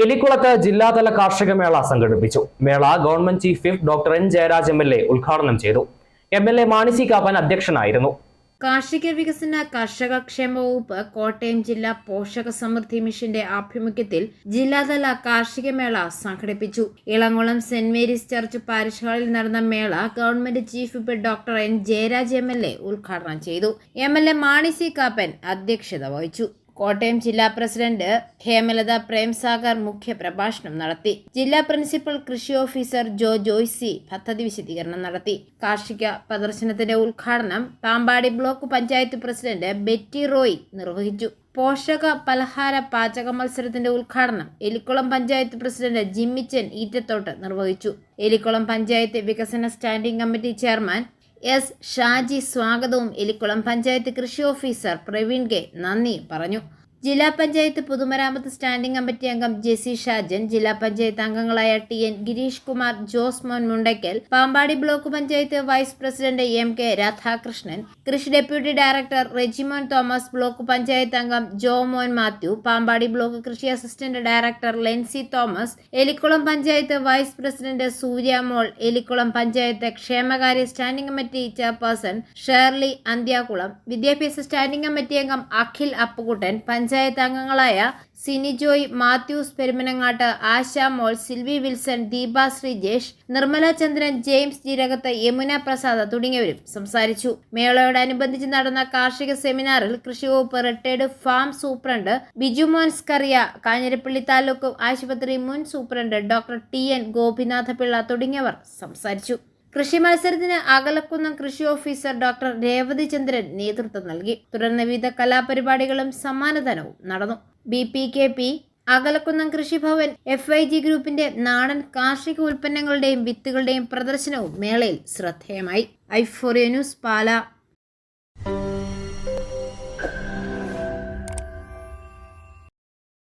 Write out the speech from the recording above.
എലിക്കുളത്ത് ജില്ലാതല കാർഷിക മേള സംഘടിപ്പിച്ചു. മേള government chief whip doctor N Jayaraj M L A ഉദ്ഘാടനം ചെയ്തു. M L A Mani Kappan അധ്യക്ഷനായിരുന്നു. കാർഷിക വികസന കർഷക ക്ഷേമ വകുപ്പ് കോട്ടയം ജില്ലാ പോഷക സമൃദ്ധി മിഷന്റെ ആഭിമുഖ്യത്തിൽ ജില്ലാതല കാർഷിക മേള സംഘടിപ്പിച്ചു. Elamkulam saint Mary's church parish ഹാളിൽ നടന്ന മേള government chief whip doctor N Jayaraj M L A ഉദ്ഘാടനം ചെയ്തു. M L A Mani C Kappan അധ്യക്ഷത വഹിച്ചു. കോട്ടയം ജില്ലാ പ്രസിഡന്റ് ഹേമലത പ്രേംസാഗർ മുഖ്യ പ്രഭാഷണം നടത്തി. ജില്ലാ പ്രിൻസിപ്പൽ കൃഷി ഓഫീസർ ജോ ജോയ്സി പദ്ധതി വിശദീകരണം നടത്തി. കാർഷിക പ്രദർശനത്തിന്റെ ഉദ്ഘാടനം Pampady block panchayat president Betty Roy നിർവഹിച്ചു. പോഷക പലഹാര പാചക മത്സരത്തിന്റെ ഉദ്ഘാടനം എലിക്കുളം പഞ്ചായത്ത് പ്രസിഡന്റ് ജിമ്മിച്ചൻ ഈറ്റത്തോട്ട് നിർവഹിച്ചു. എലിക്കുളം പഞ്ചായത്ത് വികസന standing committee chairman S Shaji സ്വാഗതവും എലിക്കുളം പഞ്ചായത്ത് കൃഷി ഓഫീസർ പ്രവീൺ കെ നന്ദി പറഞ്ഞു ജില്ലാ പഞ്ചായത്ത് പൊതുമരാമത്ത് സ്റ്റാൻഡിംഗ് കമ്മിറ്റി അംഗം ജെസി ഷാജൻ ജില്ലാ പഞ്ചായത്ത് അംഗങ്ങളായ T N Girish Kumar Jose Mon Mundakkal Pampady block panchayat vice president M K Radhakrishnan കൃഷി deputy director Rejimon Thomas block panchayat അംഗം ജോ മോൻ മാത്യു പാമ്പാടി ബ്ലോക്ക് കൃഷി assistant director Lensi Thomas Elikkulam panchayat vice president Surya Mol Elikkulam panchayat ക്ഷേമകാര്യ standing committee chairperson Shirley Anthiyakulam വിദ്യാഭ്യാസ standing committee അംഗം അഖിൽ അപ്പുകുട്ടൻ പഞ്ചായത്ത് അംഗങ്ങളായ Sinijoy Mathews Perumanangatt Asha Mol Silvi Wilson Deepa Sreejesh Nirmala Chandran James Jeerakath Yamuna Prasad തുടങ്ങിയവരും സംസാരിച്ചു. മേളയോടനുബന്ധിച്ച് നടന്ന കാർഷിക സെമിനാറിൽ കൃഷി വകുപ്പ് retired farm superintendent Biju Scaria Kanjirappally taluk ആശുപത്രി മുൻ superintendent doctor T N Gopinathapillai തുടങ്ങിയവർ സംസാരിച്ചു. കൃഷി മത്സരത്തിന് അകലക്കുന്നം കൃഷി ഓഫീസർ ഡോക്ടർ രേവതി ചന്ദ്രൻ നേതൃത്വം നൽകി. തുടർന്ന് വിവിധ കലാപരിപാടികളും സമ്മാനദാനവും നടന്നു. B P K P Akalakunnam Krishibhavan F I G ഗ്രൂപ്പിന്റെ നാടൻ കാർഷിക ഉൽപ്പന്നങ്ങളുടെയും വിത്തുകളുടെയും പ്രദർശനവും മേളയിൽ ശ്രദ്ധേയമായി. ഐഫോറിയ ന്യൂസ് പാല.